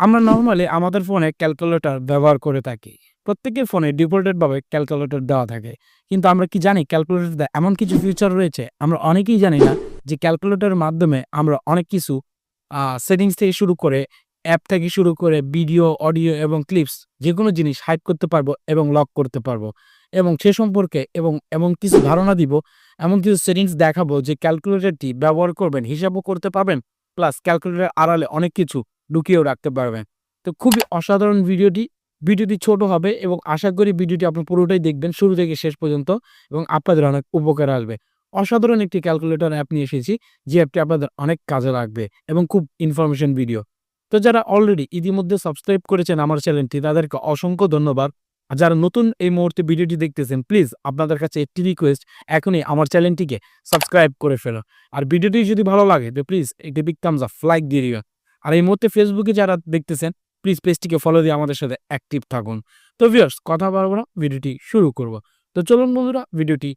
আমরা নর্মালি আমাদের ফোনে ক্যালকুলেটর ব্যবহার করে থাকি। প্রত্যেকের ফোনে ডিফল্টেড ভাবে ক্যালকুলেটর দেওয়া থাকে। কিন্তু আমরা কি জানি ক্যালকুলেটর এমন কিছু ফিউচার রয়েছে? আমরা অনেকেই জানি না যে ক্যালকুলেটরের মাধ্যমে আমরা অনেক কিছু সেটিংস থেকে শুরু করে অ্যাপ থেকে শুরু করে ভিডিও অডিও এবং ক্লিপস যে কোনো জিনিস হাইড করতে পারব এবং লক করতে পারব। এবং সে সম্পর্কে এবং এমন কিছু ধারণা দিব, এমন কিছু সেটিংস দেখাবো যে ক্যালকুলেটরটি ব্যবহার করবেন, হিসাবও করতে পারবেন প্লাস ক্যালকুলেটর আড়ালে অনেক কিছু লুকিয়েও রাখতে পারবেন। তো খুবই অসাধারণ ভিডিওটি। ভিডিওটি ছোট হবে এবং আশা করি ভিডিওটি আপনি পুরোটাই দেখবেন, শুরু থেকে শেষ পর্যন্ত এবং আপনাদের অনেক উপকার আসবে। অসাধারণ একটি ক্যালকুলেটর অ্যাপ নিয়ে এসেছি, যে অ্যাপটি আপনাদের অনেক কাজে লাগবে এবং খুব ইনফরমেশন ভিডিও তো যারা অলরেডি ইতিমধ্যে সাবস্ক্রাইব করেছেন আমার চ্যানেলটি তাদেরকে অসংখ্য ধন্যবাদ। আর যারা নতুন এই মুহূর্তে ভিডিওটি দেখতেছেন প্লিজ আপনাদের কাছে একটি রিকোয়েস্ট এখনই আমার চ্যানেলটিকে সাবস্ক্রাইব করে ফেলো। আর ভিডিওটি যদি ভালো লাগে, তো প্লিজ একটি বিগ থামস আপ লাইক দিয়ে দিবেন। আর এই মুহূর্তে ফেসবুকে যারা দেখতেছেন প্লিজ পেজটিকে ফলো দিয়ে আমাদের সাথে অ্যাক্টিভ থাকুন। তো ভিউয়ার্স কথা বলব না ভিডিওটি শুরু করব। তো চলুন বন্ধুরা ভিডিওটি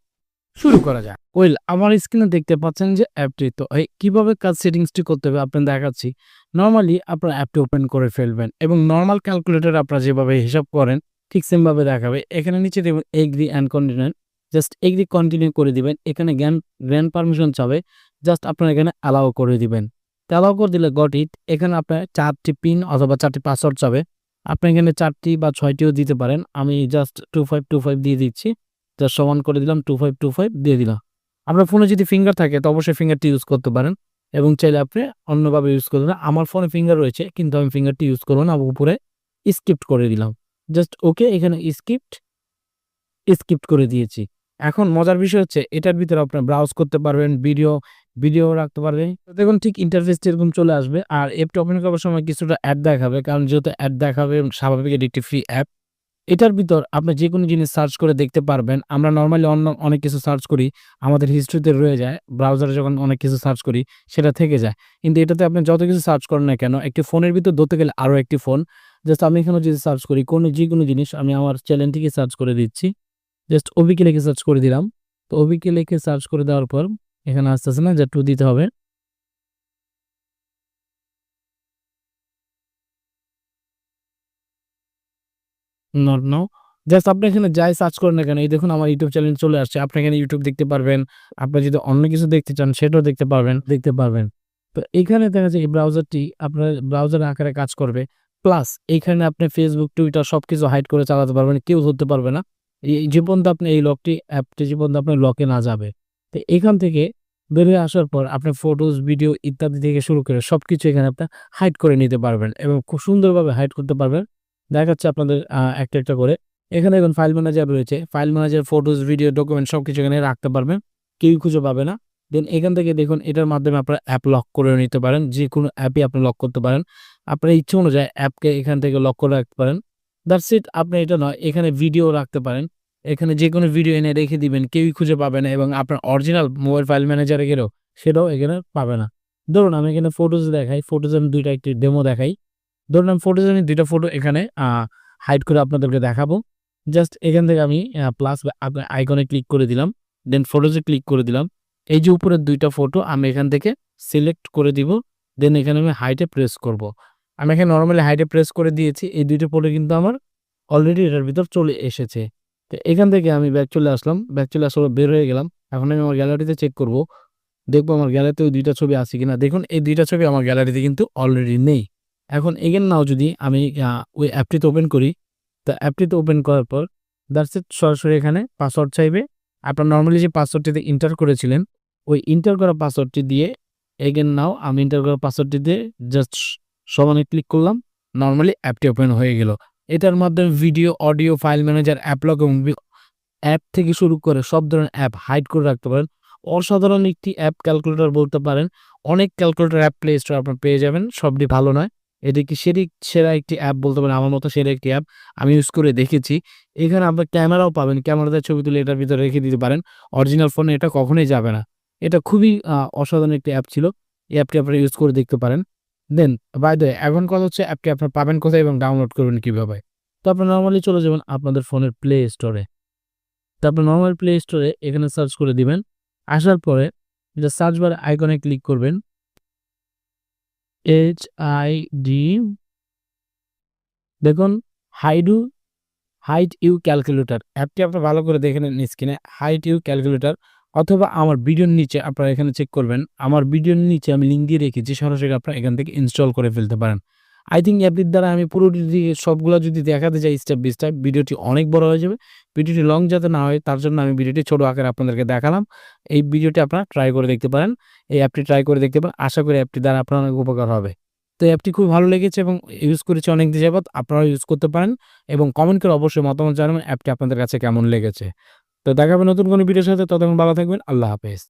শুরু করা যাক। ওয়েল আমার স্ক্রিনে দেখতে পাচ্ছেন যে অ্যাপটি তো এই কীভাবে কাজ সেটিংসটি করতে হবে আপনার দেখাচ্ছি। নর্মালি আপনার অ্যাপটি ওপেন করে ফেলবেন এবং নর্মাল ক্যালকুলেটর আপনারা যেভাবে হিসাব করেন, ঠিক সেমভাবে দেখাবে। এখানে নিচে দেবেন agree and continue just agree continue করে দিবেন। এখানে জ্ঞান গ্র্যান্ড পারমিশন চাবে। জাস্ট আপনার এখানে অ্যালাউ করে দিবেন। অ্যালাউ করে দিলে গট ইট এখানে আপনার চারটি পিন অথবা চারটি পাসওয়ার্ড চাবে। আপনি এখানে চারটি বা ছয়টিও দিতে পারেন। আমি just two five two five দিয়ে দিচ্ছি। জাস্ট সমান করে দিলাম টু ফাইভ টু ফাইভ দিয়ে দিলাম। আপনার ফোনে যদি ফিঙ্গার থাকে, তো অবশ্যই ফিঙ্গারটি ইউজ করতে পারেন। এবং চাইলে আপনি অন্যভাবে ইউজ করতে পারেন আমার ফোনে ফিঙ্গার রয়েছে, কিন্তু আমি ফিঙ্গারটি ইউজ করব না। উপরে স্কিপ্ট করে দিলাম। জাস্ট ওকে এখানে স্কিপ্ট স্কিপ্ট করে দিয়েছি। এখন মজার বিষয় হচ্ছে, এটার ভিতরে আপনার ব্রাউজ করতে পারবেন ভিডিও ভিডিও রাখতে পারবেন দেখুন ঠিক ইন্টারফেস এরকম চলে আসবে। আর অ্যাপটা ওপেন করার সময় কিছুটা অ্যাড দেখাবে, কারণ যেহেতু অ্যাড দেখাবে, স্বাভাবিক এটি একটি ফ্রি অ্যাপ এটার ভিতর আপনি যে কোনো জিনিস সার্চ করে দেখতে পারবেন। আমরা নর্মালি অন্য অনেক কিছু সার্চ করি, আমাদের হিস্ট্রিতে রয়ে যায়। ব্রাউজারে যখন অনেক কিছু সার্চ করি, সেটা থেকে যায়। কিন্তু এটাতে আপনি যত কিছু সার্চ করেন না কেন, একটি ফোনের ভিতর ধরতে গেলে আরও একটি ফোন জাস্ট আমি এখানে যদি সার্চ করি, কোনো যে কোনো জিনিস আমি আমার চ্যানেলটিকে সার্চ করে দিচ্ছি। জাস্ট ওবিকে লিখে সার্চ করে দিলাম। তো ওবিকে লিখে সার্চ করে দেওয়ার পর এখানে আসতেছে না যে টু দিতে হবে। জাস্ট আপনি এখানে যাই সার্চ করেন কেন, এই দেখুন আমার ইউটিউব চ্যানেল চলে আসছে। আপনি এখানে ইউটিউব দেখতে পারবেন। আপনি যদি অন্য কিছু দেখতে চান, সেটাও দেখতে পারবেন। দেখতে পারবেন। তো এখানে দেখা যায় এই ব্রাউজারটি আপনার ব্রাউজার আকারে কাজ করবে। প্লাস এইখানে আপনি ফেসবুক টুইটার সব কিছু হাইড করে চালাতে পারবেন, কেউ ধরতে পারবে না। এই পর্যন্ত আপনি এই লকটি অ্যাপটি পর্যন্ত আপনার লকে না যাবে। তো এখান থেকে বেরিয়ে আসার পর আপনি ফটোস ভিডিও ইত্যাদি থেকে শুরু করে সব কিছু এখানে আপনি হাইড করে নিতে পারবেন এবং খুব সুন্দরভাবে হাইড করতে পারবেন। দেখাচ্ছে আপনাদের একটা একটা করে। এখানে এখন ফাইল ম্যানেজার রয়েছে। File manager photos video document সব কিছু এখানে রাখতে পারবেন। কেউ খুঁজে পাবে না। দেন এখান থেকে দেখুন এটার মাধ্যমে আপনারা অ্যাপ লক করে নিতে পারেন। যে কোনো অ্যাপই আপনি লক করতে পারেন। আপনার ইচ্ছে অনুযায়ী অ্যাপকে এখান থেকে লক করে রাখতে পারেন। দ্যাটস ইট আপনি এটা নয়, এখানে ভিডিও রাখতে পারেন। এখানে যে কোনো ভিডিও এনে রেখে দিবেন, কেউই খুঁজে পাবে না এবং আপনার অরিজিনাল মোবাইল ফাইল ম্যানেজারে গেলেও সেটাও এখানে পাবে না। ধরুন আমি এখানে ফটোজ দেখাই ফটোজ আমি দুইটা একটি ডেমো দেখাই। ধরুন আমি ফটোজ আমি দুইটা ফটো এখানে হাইড করে আপনাদেরকে দেখাবো। জাস্ট এখান থেকে আমি প্লাস আপনার আইকনে ক্লিক করে দিলাম দেন ফটোজে ক্লিক করে দিলাম। এই যে উপরের দুইটা ফটো আমি এখান থেকে সিলেক্ট করে দিব দেন এখানে আমি হাইটে প্রেস করব। আমি এখানে নর্মালি হাইটে প্রেস করে দিয়েছি, এই দুইটা ফটো কিন্তু আমার অলরেডি এটার ভিতর চলে এসেছে। তো এখান থেকে আমি ব্যাক চলে আসলাম। ব্যাক চলে আসার বের হয়ে গেলাম। এখন আমি আমার গ্যালারিতে চেক করব। দেখব আমার গ্যালারিতে ওই দুইটা ছবি আছে কিনা। দেখুন, এই দুইটা ছবি আমার গ্যালারিতে কিন্তু অলরেডি নেই। এখন এগেন নাও যদি আমি ওই অ্যাপটিতে ওপেন করি, তা অ্যাপটিতে ওপেন করার পর দ্যাটস সরাসরি এখানে পাসওয়ার্ড চাইবে। আপনার নর্মালি যে পাসওয়ার্ডটিতে ইন্টার করেছিলেন, ওই ইন্টার করা পাসওয়ার্ডটি দিয়ে এগেন নাও আমি ইন্টার করা পাসওয়ার্ডটি দিয়ে জাস্ট সমানে ক্লিক করলাম। নর্মালি অ্যাপটি ওপেন হয়ে গেল। এটার মাধ্যমে ভিডিও অডিও ফাইল ম্যানেজার অ্যাপলগ এবং অ্যাপ থেকে শুরু করে সব ধরনের অ্যাপ হাইড করে রাখতে পারেন। অসাধারণ একটি অ্যাপ ক্যালকুলেটর বলতে পারেন। অনেক ক্যালকুলেটর অ্যাপ প্লে স্টোর আপনার পেয়ে যাবেন, সবটি ভালো নয়। এটি কি সেটি সেরা একটি অ্যাপ বলতে পারেন, আমার মতো সেরা একটি অ্যাপ আমি ইউজ করে দেখেছি। এখানে আপনার ক্যামেরাও পাবেন ক্যামেরাতে ছবি তুলে এটার ভিতরে রেখে দিতে পারেন। অরিজিনাল ফোনে এটা কখনোই যাবে না। এটা খুবই অসাধারণ একটি অ্যাপ ছিল। এই অ্যাপটি আপনারা ইউজ করে দেখতে পারেন। দেন বাই দ্য এখন কথা হচ্ছে অ্যাপটি আপনার পাবেন কোথায় এবং ডাউনলোড করবেন কীভাবে? তো আপনি নর্মালি চলে যাবেন আপনাদের ফোনের প্লে স্টোরে তো আপনার নর্মাল প্লে স্টোরে এখানে সার্চ করে দিবেন। আসার পরে এটা সার্চ বার আইকনে ক্লিক করবেন। এইচ আই ডি দেখুন হাইডু হাইট ইউ ক্যালকুলেটর অ্যাপটি আপনারা ভালো করে দেখে নেন স্ক্রিনে হাইট ইউ ক্যালকুলেটর অথবা আমার ভিডিওর নিচে আপনারা এখানে চেক করবেন, আমার ভিডিওর নিচে আমি লিঙ্ক দিয়ে রেখেছি, সরাসরি আপনারা এখান থেকে ইনস্টল করে ফেলতে পারেন। আই থিঙ্ক অ্যাপটির দ্বারা আমি পুরোটি সবগুলো যদি দেখাতে যাই স্টেপ বাই স্টেপ ভিডিওটি অনেক বড় হয়ে যাবে। ভিডিওটি লং যাতে না হয়, তার জন্য আমি ভিডিওটি ছোটো আকারে আপনাদেরকে দেখালাম। এই ভিডিওটি আপনারা ট্রাই করে দেখতে পারেন, এই অ্যাপটি ট্রাই করে দেখতে পারেন, আশা করি অ্যাপটি দ্বারা আপনার অনেক উপকার হবে। তো অ্যাপটি খুব ভালো লেগেছে এবং ইউজ করেছি অনেক দিন যাবত আপনারাও ইউজ করতে পারেন এবং কমেন্ট করে অবশ্যই মতামত জানাবেন অ্যাপটি আপনাদের কাছে কেমন লেগেছে। তো দেখাবে নতুন কোনো ভিডিওর সাথে ততক্ষণ ভালো থাকবেন আল্লাহ হাফেজ।